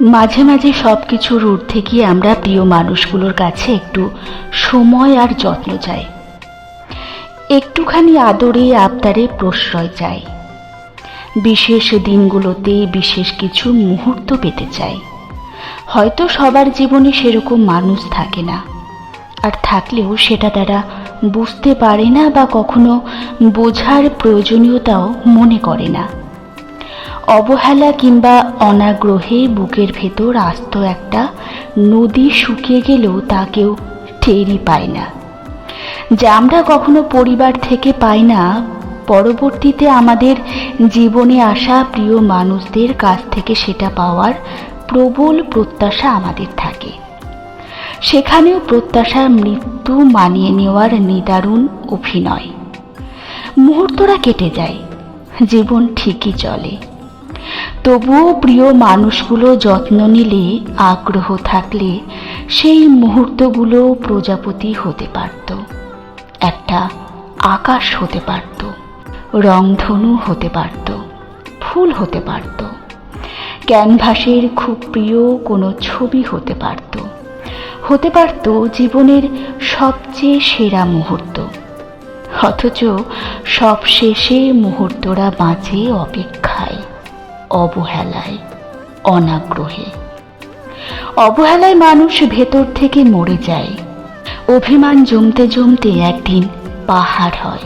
মাঝে মাঝে সব কিছুর ঊর্ধ্বে গিয়ে আমরা প্রিয় মানুষগুলোর কাছে একটু সময় আর যত্ন চাই। একটুখানি আদরে আবদারে প্রশ্রয় চাই। বিশেষ দিনগুলোতে বিশেষ কিছু মুহূর্ত পেতে চাই। হয়তো সবার জীবনে সেরকম মানুষ থাকে না। আর থাকলেও সেটা তারা বুঝতে পারে না বা কখনো বোঝার প্রয়োজনীয়তাও মনে করে না। অবহেলা কিংবা অনাগ্রহে বুকের ভেতর আস্ত একটা নদী শুকিয়ে গেলেও তা কেউ টেরই পায় না। যা আমরা কখনো পরিবার থেকে পাই না, পরবর্তীতে আমাদের জীবনে আসা প্রিয় মানুষদের কাছ থেকে সেটা পাওয়ার প্রবল প্রত্যাশা আমাদের থাকে। সেখানেও প্রত্যাশার মৃত্যু মানিয়ে নেওয়ার নিদারুণ অভিনয়। মুহূর্তরা কেটে যায়, জীবন ঠিকই চলে। তবুও প্রিয় মানুষগুলো যত্ন নিলে, আগ্রহ থাকলে সেই মুহূর্তগুলো প্রজাপতি হতে পারত। একটা আকাশ হতে পারত, রংধনু হতে পারত, ফুল হতে পারত, ক্যানভাসের খুব প্রিয় কোনো ছবি হতে পারত। হতে পারত জীবনের সবচেয়ে সেরা মুহূর্ত। অথচ সব শেষে মুহূর্তরা বাঁচে অপেক্ষায় অবহেলায়, অনাগ্রহে। অবহেলায় মানুষ ভেতর থেকে মরে যায়। অভিমান জমতে জমতে একদিন পাহাড় হয়।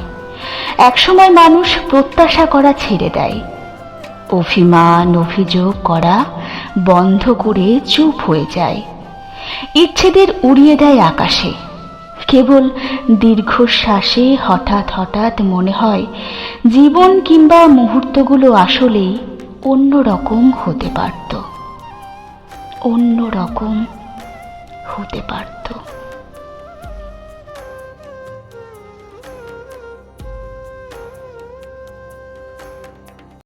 একসময় মানুষ প্রত্যাশা করা ছেড়ে দেয়। অভিমান, অভিযোগ করা বন্ধ করে চুপ হয়ে যায়। ইচ্ছেদের উড়িয়ে দেয় আকাশে। কেবল দীর্ঘশ্বাসে হঠাৎ হঠাৎ মনে হয়, জীবন কিংবা মুহূর্তগুলো আসলেই অন্য রকম হতে পারত। অন্য রকম হতে পারত।